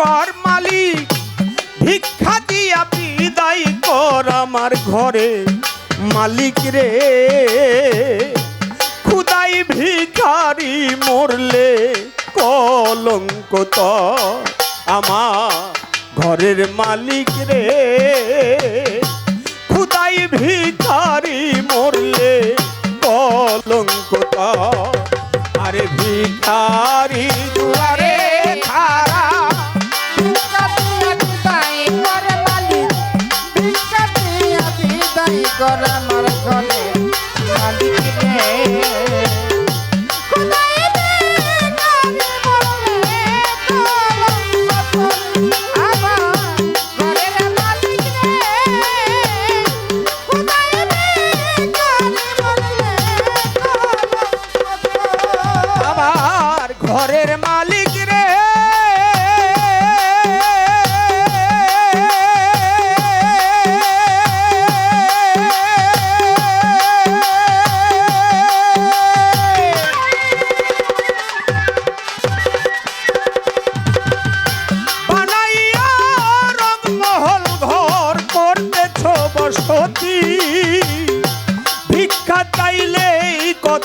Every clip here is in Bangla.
কর মালিক, ভিক্ষা দিয়া বিদায় কর আমার ঘরে। মালিক রে খুদাই ভিখারি মরলে কলঙ্ক আমার ঘরের মালিক রে খুদাই ভিখারি মরলে কলঙ্ক আরে ভিখারি দুয়ারে কর আমার ঘরে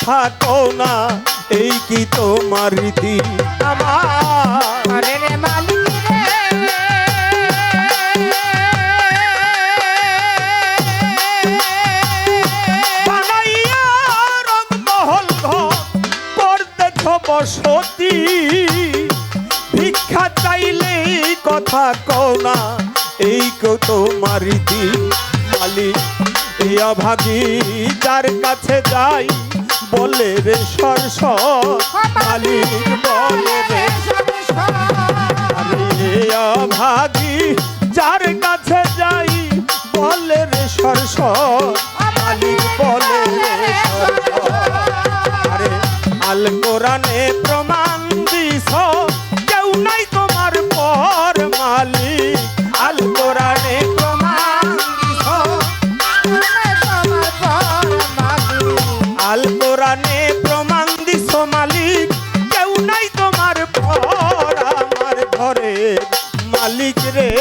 কও না এই কি তোমার রীতি? আমার বসতি। ভিক্ষা চাইলে কথা কও না এই কো তোমার রীতি? মালিক এই অভাগী যার কাছে যাই বলে রে সরস সর, মালিক বলে রে ভাগি যার কাছে যাই বলে রে সর সর, মালিক বলে রে সর সর। আরে আল কোরআনে রে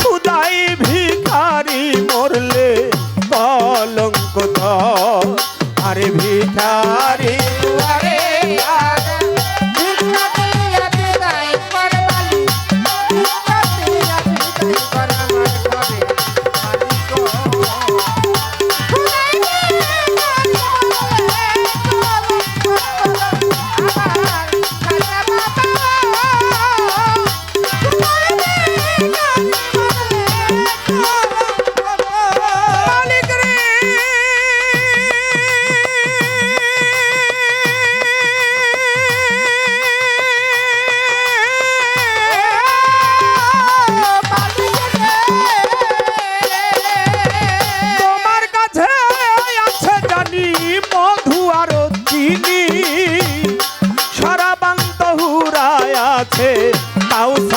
খুদাই ভিখারি মরলে কলঙ্ক। আরে ভিখারি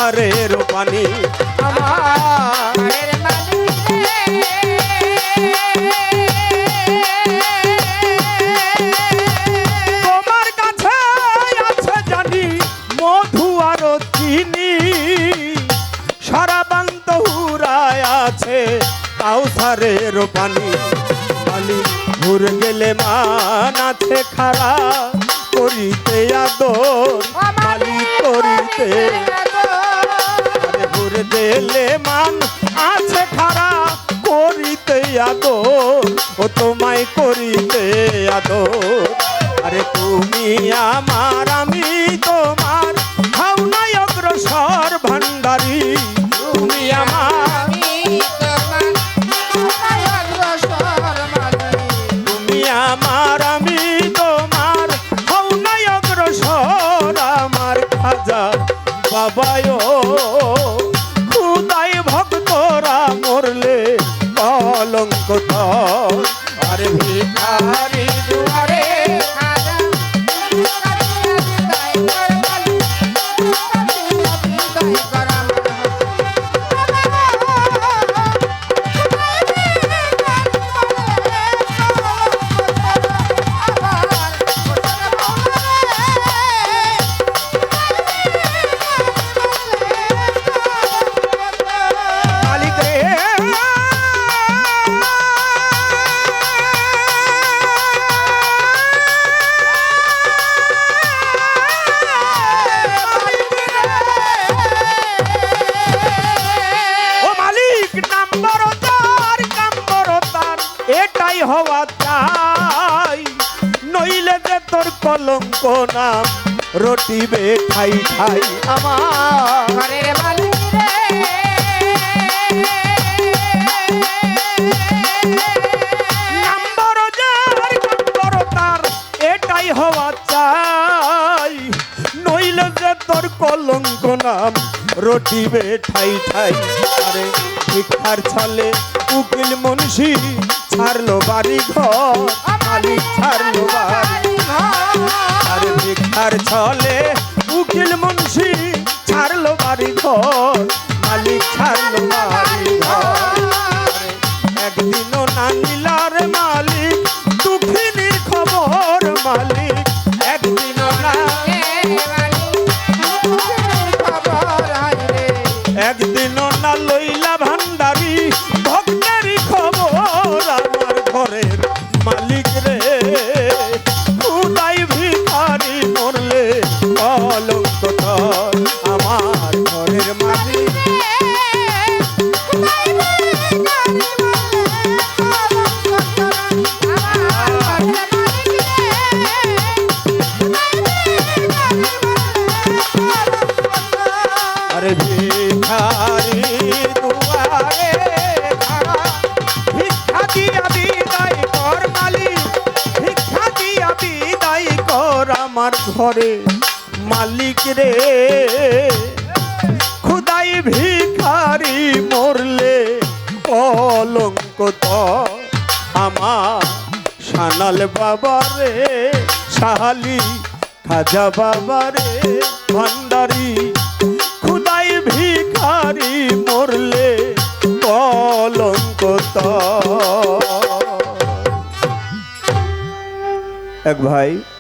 পানি আমার তোমার কাছে আছে জানি মধু আর চিনি। সরাবান্ত হুরায় আছে কাউসারের পানি ঘুর গেলে মান আছে খারা করিতে আদর করিতে গেলে মান আছে খারা করিতে আদর ও তোমায় করিতে আদর। আরে তুমি আমার আমি তোমার ভাওনায় অগ্রসর ভান্ডারী। তুমি আমার তুমি আমার আমি তোমার ভাওনায় অগ্রসর আমার খাজা বাবায়। কলঙ্ক নাম রটিবে ঠাই ঠাই আমার। ঘরের মালিক রে। নাম্বার যার নাম্বার তার এটাই হওয়া চাই। নইলে যে তোর কলঙ্ক নাম রটিবে ঠাই ঠাই। আরে শিক্ষার ছলে উকিল মুন্সি ছাড়লো বাড়ি ঘর মালিক ছাড়লো বাড়ি। আরে ভিক্ষার ছলে উকিল মুন্সি ছাড়লো বাড়ি ঘর মালিক ছাড়লো বাড়ি। আমার ঘরে মালিক রে। খুদাই ভিখারি মরলে কলঙ্ক তো আমার সানাল বাবারে সাহালি খাজা বাবারে ভান্ডারি। খুদাই ভিখারি মরলে কলঙ্ক তো। এক ভাই